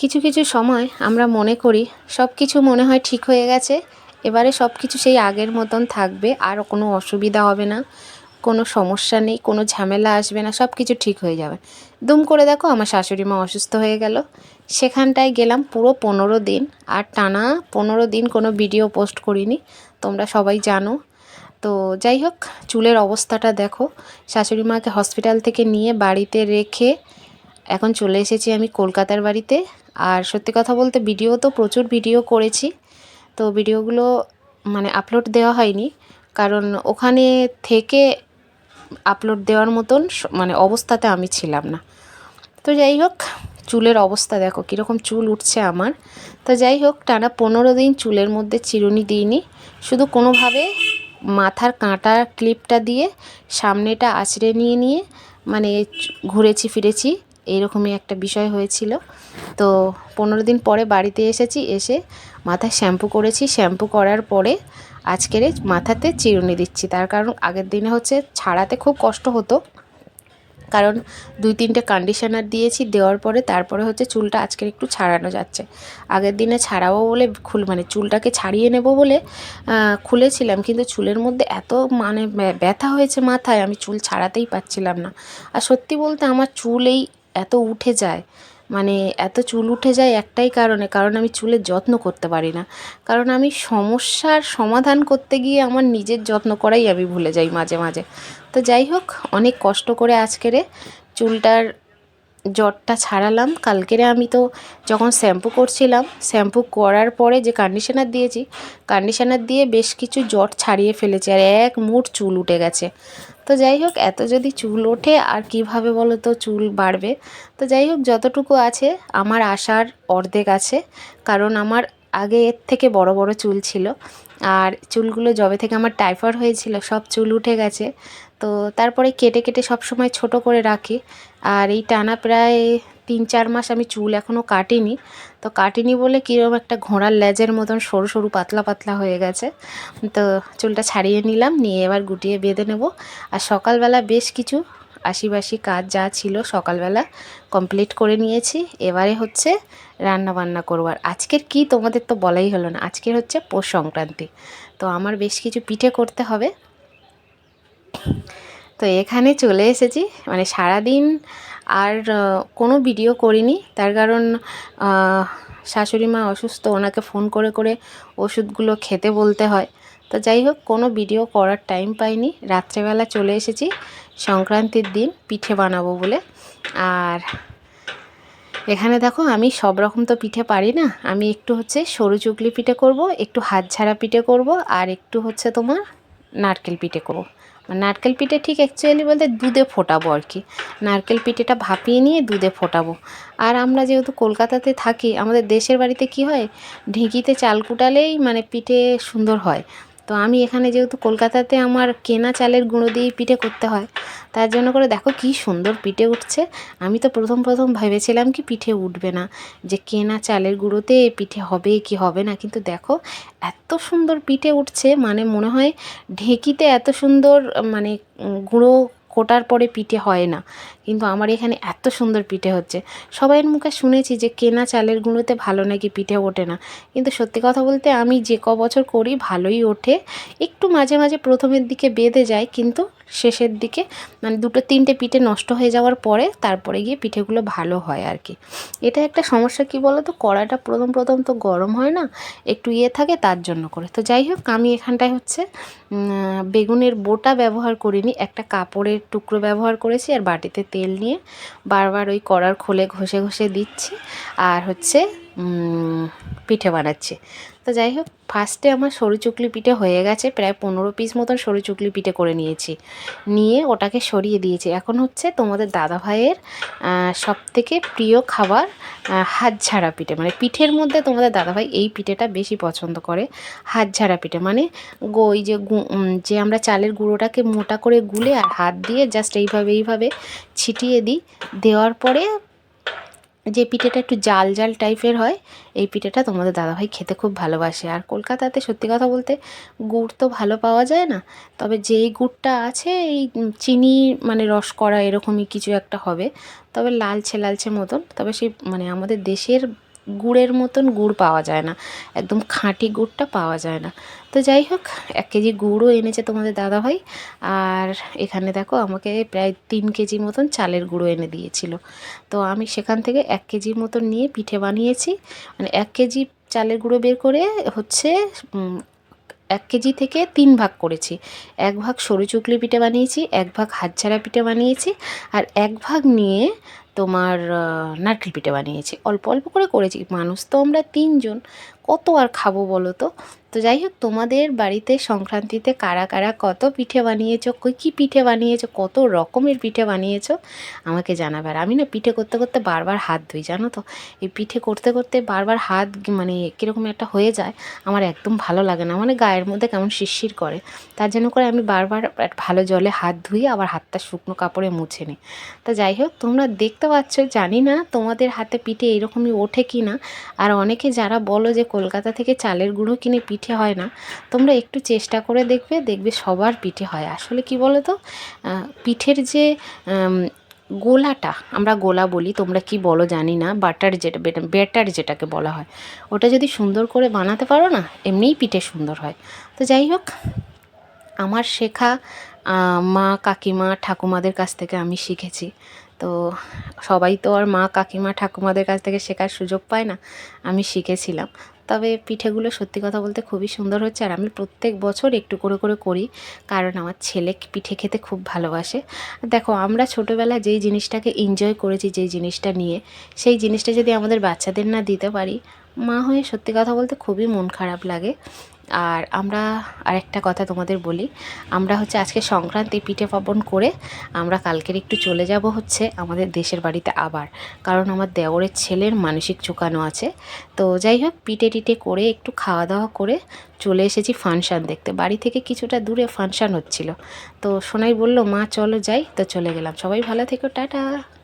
কিছু কিছু সময় আমরা মনে করি সব কিছু মনে হয় ঠিক হয়ে গেছে, এবারে সব কিছু সেই আগের মতন থাকবে, আর কোনো অসুবিধা হবে না, কোনো সমস্যা নেই, কোনো ঝামেলা আসবে না সব কিছু ঠিক হয়ে যাবে। দুম করে দেখো আমার শাশুড়ি মা অসুস্থ হয়ে গেল। সেখানটায় গেলাম পুরো পনেরো দিন, আর টানা পনেরো দিন কোনো ভিডিও পোস্ট করিনি, তোমরা সবাই জানো। তো যাই হোক, চুলের অবস্থাটা দেখো, শাশুড়ি মাকে হসপিটাল থেকে নিয়ে বাড়িতে রেখে এখন চলে এসেছি আমি কলকাতার বাড়িতে। আর সত্যি কথা বলতে ভিডিও তো প্রচুর ভিডিও করেছি। তো ভিডিওগুলো মানে আপলোড দেওয়া হয়নি। কারণ ওখানে থেকে আপলোড দেওয়ার মতন মানে অবস্থাতে আমি ছিলাম না। তো যাই হোক, চুলের অবস্থা দেখো, কীরকম চুল উঠছে আমার। তো যাই হোক, টানা পনেরো দিন চুলের মধ্যে চিরুনি দিইনি। শুধু কোনোভাবে মাথার কাঁটা ক্লিপটা দিয়ে সামনেটা আঁচড়ে নিয়ে নিয়ে মানে ঘুরেছি ফিরেছি। এইরকমই একটা বিষয় হয়েছিল। তো পনেরো দিন পরে বাড়িতে এসেছি, এসে মাথায় শ্যাম্পু করেছি। শ্যাম্পু করার পরে আজকের মাথাতে চিরুনি দিচ্ছি। তার কারণ আগের দিনে হচ্ছে ছাড়াতে খুব কষ্ট হতো। কারণ দুই তিনটে কন্ডিশনার দিয়েছি, দেওয়ার পরে তারপরে হচ্ছে চুলটা আজকের একটু ছাড়ানো যাচ্ছে। আগের দিনে ছাড়াবো বলে খুল মানে চুলটাকে ছাড়িয়ে নেব বলে খুলেছিলাম। কিন্তু চুলের মধ্যে এত মানে ব্যা- ব্যথা হয়েছে মাথায়, আমি চুল ছাড়াতেই পারছিলাম না। আর সত্যি বলতে আমার চুল এই এত উঠে যায় মানে এত চুল উঠে যায় একটাই কারণে, কারণ আমি চুলের যত্ন করতে পারি না। কারণ আমি সমস্যার সমাধান করতে গিয়ে আমার নিজের যত্ন করাই আমি ভুলে যাই মাঝে মাঝে। তো যাই হোক, অনেক কষ্ট করে আজকেরে চুলটার জ্বরটা ছাড়ালাম। কালকেরে আমি তো যখন শ্যাম্পু করছিলাম, শ্যাম্পু করার পরে যে কন্ডিশনার দিয়েছি কন্ডিশনার দিয়ে বেশ কিছু জ্বর ছাড়িয়ে ফেলেছি আর এক মুঠ চুল উঠে গেছে। তো যাই হোক, এত যদি চুল ওঠে আর কীভাবে বলো তো চুল বাড়বে? তো যাই হোক, যতটুকু আছে, আমার আশার অর্ধেক আছে। কারণ আমার আগে এর থেকে বড় বড় চুল ছিল। আর চুলগুলো জবে থেকে আমার টাইফয়েড হয়েছিল, সব চুল উঠে গেছে। তো তারপরে কেটে কেটে সব সময় ছোট করে রাখি। আর এই টানা প্রায় তিন চার মাস আমি চুল এখনও কাটিনি। তো কাটিনি বলে কীরকম একটা ঘোড়ার লেজের মতন সরু সরু পাতলা পাতলা হয়ে গেছে। তো চুলটা ছাড়িয়ে নিলাম, নিয়ে এবার গুটিয়ে বেঁধে নেব। আর সকালবেলা বেশ কিছু আশিবাসি কাজ যা ছিল সকালবেলা কমপ্লিট করে নিয়েছি। এবারে হচ্ছে রান্না বান্না করব। আর আজকের কি তোমাদের তো বলাই হলো না, আজকের হচ্ছে পৌষ সংক্রান্তি। তো আমার বেশ কিছু পিঠে করতে হবে। তো এখানে চলে এসেছি। মানে সারাদিন আর কোনো ভিডিও করিনি। তার কারণ শাশুড়ি মা অসুস্থ, ওনাকে ফোন করে করে ওষুধগুলো খেতে বলতে হয়। তো যাই হোক কোনো ভিডিও করার টাইম পাইনি। রাত্রেবেলা চলে এসেছি। সংক্রান্তির দিন পিঠে বানাবো বলে। আর এখানে দেখো, আমি সব রকম তো পিঠে পারি না। আমি একটু হচ্ছে সরু চুকলি পিঠে করব, একটু হাত ছাড়া পিঠে করব, আর একটু হচ্ছে তোমার নারকেল পিঠে করব। নারকেল পিঠে ঠিক অ্যাকচুয়ালি বলতে দুধে ফোটাবো আর কি। নারকেল পিঠেটা ভাপিয়ে নিয়ে দুধে ফোটাবো। আর আমরা যেহেতু কলকাতাতে থাকি, আমাদের দেশের বাড়িতে কি হয় ঢেঁকিতে চাল কুটালেই মানে পিঠে সুন্দর হয়। তো আমি এখানে যেহেতু কলকাতাতে আমার কেনা চালের গুঁড়ো দিয়েই পিঠে করতে হয়, তার জন্য করে দেখো কি সুন্দর পিঠে উঠছে। আমি তো প্রথম প্রথম ভেবেছিলাম কি পিঠে উঠবে না, যে কেনা চালের গুঁড়োতে পিঠে হবে কি হবে না, কিন্তু দেখো এত সুন্দর পিঠে উঠছে মানে মনে হয় ঢেঁকিতে এত সুন্দর মানে গুঁড়ো কোটার পরে পিঠে হয় না। কিন্তু আমার এখানে এত সুন্দর পিঠে হচ্ছে। সবাইয়ের মুখে শুনেছি যে কেনা চালের গুঁড়োতে ভালো নাকি পিঠে ওঠে না। কিন্তু সত্যি কথা বলতে আমি যে ক বছর করি ভালোই ওঠে। একটু মাঝে মাঝে প্রথমের দিকে বেঁধে যায়, কিন্তু শেষের দিকে মানে দুটো তিনটে পিঠে নষ্ট হয়ে যাওয়ার পরে তারপরে গিয়ে পিঠেগুলো ভালো হয় আর কি। এটা একটা সমস্যা কি বলো তো কড়াটা প্রথম প্রথম তো গরম হয় না, একটু ইয়ে থাকে তার জন্য করে। তো যাই হোক, আমি এখানটায় হচ্ছে বেগুনের বোটা ব্যবহার করিনি, একটা কাপড়ের টুকরো ব্যবহার করেছি আর বাটিতে তেল নিয়ে বারবার ওই কড়ার খোলে ঘষে ঘষে দিচ্ছি। আর হচ্ছে পিঠে বানাচ্ছি। তো যাই হোক ফার্স্টে আমার সরু চুকলি পিঠে হয়ে গেছে, প্রায় পনেরো পিস মতন সরু চুকলি পিঠে করে নিয়েছি। নিয়ে ওটাকে সরিয়ে দিয়েছি। এখন হচ্ছে তোমাদের দাদা ভাইয়ের সব থেকে প্রিয় খাবার হাত ঝাড়া পিঠে। মানে পিঠের মধ্যে তোমাদের দাদাভাই এই পিঠেটা বেশি পছন্দ করে, হাত ঝাড়া পিঠে। মানে ওই যে যে আমরা চালের গুঁড়োটাকে মোটা করে গুলে আর হাত দিয়ে জাস্ট এইভাবে এইভাবে ছিটিয়ে দিই। দেওয়ার পরে যে পিঠেটা একটু জাল জাল টাইপের হয়, এই পিঠেটা তোমাদের দাদাভাই খেতে খুব ভালোবাসে। আর কলকাতাতে সত্যি কথা বলতে গুড় তো ভালো পাওয়া যায় না, তবে যেই গুড়টা আছে, এই চিনি মানে রস করা এরকমই কিছু একটা হবে, তবে লালচে লালচে মতন। তবে সেই মানে আমাদের দেশের গুড়ের মতন গুড় পাওয়া যায় না, একদম খাঁটি গুড়টা পাওয়া যায় না। তো যাই হোক, এক কেজি গুড়ও এনেছে তোমাদের দাদাভাই, আর এখানে দেখো আমাকে প্রায় তিন কেজি মতন চালের গুঁড়ো এনে দিয়েছিল। তো আমি সেখান থেকে এক কেজির মতন নিয়ে পিঠে বানিয়েছি মানে এক কেজি চালের গুঁড়ো বের করে হচ্ছে এক কেজি থেকে তিন ভাগ করেছি। এক ভাগ সরু চুকলি পিঠে বানিয়েছি, এক ভাগ হাতছাড়া পিঠে বানিয়েছি, আর এক ভাগ নিয়ে তোমার নারকেল পিঠে বানিয়েছি। অল্প অল্প করে করেছি। মানুষ তো আমরা তিনজন কত আর খাব বলো তো? তো যাই হোক তোমাদের বাড়িতে সংক্রান্তিতে কারা কারা কত পিঠে বানিয়েছো কী পিঠে বানিয়েছো, কত রকমের পিঠে বানিয়েছো, আমাকে জানাবে আর আমি না পিঠে করতে করতে বারবার হাত ধুই, জানো তো? এই পিঠে করতে করতে বারবার হাত মানে কীরকম একটা হয়ে যায়, আমার একদম ভালো লাগে না। মানে গায়ের মধ্যে কেমন শিরশির করে। তার জন্য করে আমি বারবার ভালো জলে হাত ধুই, আবার হাতটা শুকনো কাপড়ে মুছে নিই। তা যাই হোক তোমরা দেখতে পাচ্ছ, জানি না তোমাদের হাতে পিঠে এরকমই ওঠে কি না আর অনেকে যারা বলো যে কলকাতা থেকে চালের গুঁড়ো কিনে পিঠে হয় না। তোমরা একটু চেষ্টা করে দেখবে দেখবে সবার পিঠে হয়। আসলে কি বলো তো পিঠের যে গোলাটা, আমরা গোলা বলি, তোমরা কি বলো জানি না, বাটার যেটা ব্যাটার যেটাকে বলা হয়, ওটা যদি সুন্দর করে বানাতে পারো না, এমনিই পিঠে সুন্দর হয়। তো যাই হোক, আমার শেখা মা কাকিমা, ঠাকুমাদের কাছ থেকে আমি শিখেছি। তো সবাই তো আর মা, কাকিমা, ঠাকুমাদের কাছ থেকে শেখার সুযোগ পায় না, আমি শিখেছিলাম। তবে পিঠেগুলো সত্যি কথা বলতে খুবই সুন্দর হচ্ছে আর আমি প্রত্যেক বছর একটু করে করে করি, কারণ আমার ছেলে পিঠে খেতে খুব ভালোবাসে। দেখো, আমরা ছোটোবেলায় যেই জিনিসটাকে এনজয় করেছি, যেই জিনিসটা নিয়ে, সেই জিনিসটা যদি আমাদের বাচ্চাদের না দিতে পারি, মা হয়ে সত্যি কথা বলতে খুবই মন খারাপ লাগে। আর আমরা আরেকটা কথা তোমাদের বলি। আমরা হচ্ছে আজকে সংক্রান্তি পিঠে পার্বণ করে আমরা কালকের একটু চলে যাব হচ্ছে আমাদের দেশের বাড়িতে আবার। কারণ আমার দেওরের ছেলের মানসিক চুকানো আছে। তো যাই হোক, পিঠে টিটে করে একটু খাওয়া দাওয়া করে চলে এসেছি ফাংশান দেখতে। বাড়ি থেকে কিছুটা দূরে ফাংশান হচ্ছিল। তো সোনাই বলল, মা, চলো যাই। তো চলে গেলাম। সবাই ভালো থেকো, টাটা।